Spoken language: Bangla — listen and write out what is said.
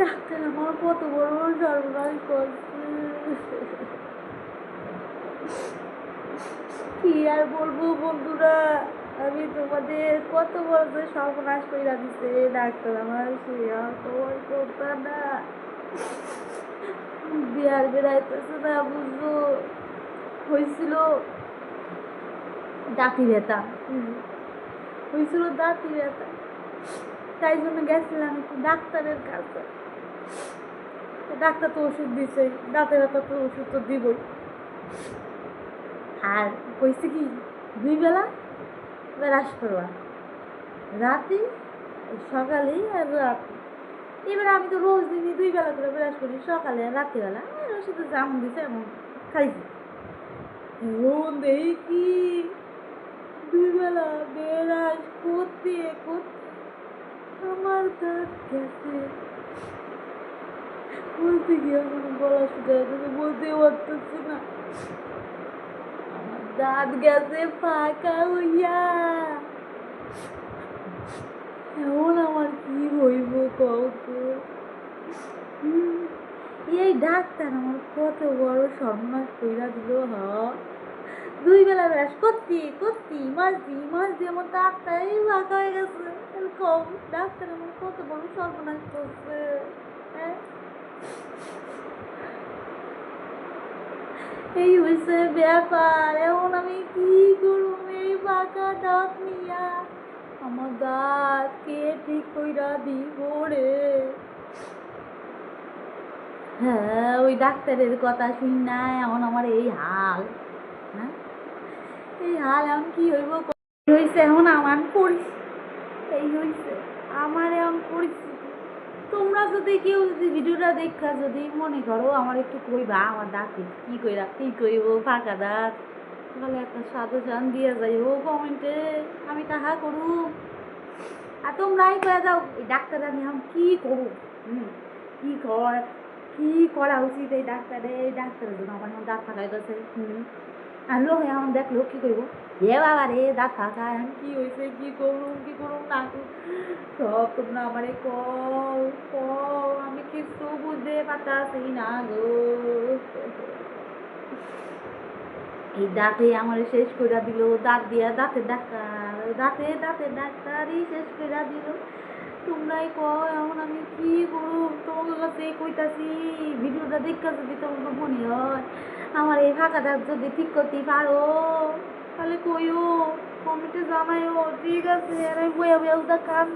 ডাক্তার আমার কত বড় সর্বনাশ করছে কি আর বলব বন্ধুরা, আমি তোমাদের কত বড় সর্বনাশ করে দিছে। ডাক্তার আমার আর তোমার কথা না। বিয়ার বেড়াইতেছে না বুঝলো হয়েছিল দাঁতি ব্যথা। হয়েছিল দাঁতি ব্যথা। তাই জন্য গেছিলাম একটু ডাক্তারের কাছে। ডাক্তার তো ওষুধ দিছে, দাঁতের ব্যথা তো ওষুধ তো দিবই। আর কইছে কি, দুই বেলা ব্রাশ করবা। রাতে সকালে আর রাতে। এবার আমি তো রোজ দিনই দুই বেলা করে ব্রাশ করি, সকালে আর রাত্রিবেলা আর ওষুধে যেমন দিছে, এমন খাইছি। এখন দেখি দুই বেলা ব্রাশ করতে করতে আমার দাঁত গেছে। বলতে গিয়ে আমার গলা শুকায় গেছে বলতে পারতেছি না। দাঁত গেছে, ফাঁকা হইয়া। এমন আমার কি হইব কত এই ডাক্তার আমার কত বড় সর্বনাশ কইরা দিল হ। দুই বেলা ব্যাস ব্রাশ করতি করতি মাঝদি মাঝদি আমার দাঁতটাই ফাঁকা হয়ে গেছে। কম, ডাক্তার আমার কত বড় সর্বনাশ করছে। হ্যাঁ? এই হয়েছে ব্যাপার, এখন আমি কি করব এই ফাঁকা দাঁত নিয়া? আমার দাঁত কে ঠিক কইরা দিব রে? হ্যাঁ ওই ডাক্তারের কথা শুন না এখন আমার এই হাল। হ্যাঁ? এই হাল এখন কি হইব? হইছে এখন আমার পরিস্থিতি। এই হইছে আমার এখন পরিস্থিতি। তোমরা যদি কেউ যদি ভিডিওটা দেখা যদি মনে করো আমার একটু কইবা, আমার দাঁতে কি কইরা, কি কইব? ফাঁকা দাঁত। তাহলে একটা সাজেশন দিয়ে যাইব কমেন্টে। আমি তাহা করু। আর তোমরাই করে যাও এই ডাক্তার আমি এখন কি করু? হুম, কি কর কি করা উচিত এই ডাক্তারে? এই ডাক্তারের জন্য আমার এখন দাঁত ফাঁকা গেছে হুম। আর লোক এখন দেখল কি করব এ বাবা রে, দাঁত ফাঁকা এখন কি হয়েছে কি করুম কি করুম না সব তোমরা আমারে কও কও, আমি কিছু বুঝতে পারতাছি না গো? এই দাঁতে আমার শেষ করে দিল, দাঁত দিয়া দাঁতের ডাক্তার, দাঁতে দাঁতের ডাক্তারই শেষ করে দিল। তোমরাই কও, এখন আমি কি করব তোমাদের কাছে কইতাছি, ভিডিওটা দেখা যদি তোমার মনে হয়? আমার এই দাঁত যদি ঠিক করতে পারো, তাহলে কইও, কমেন্টে জানাইও, ঠিক আছে, আর আমি বইয়া বইয়া কাম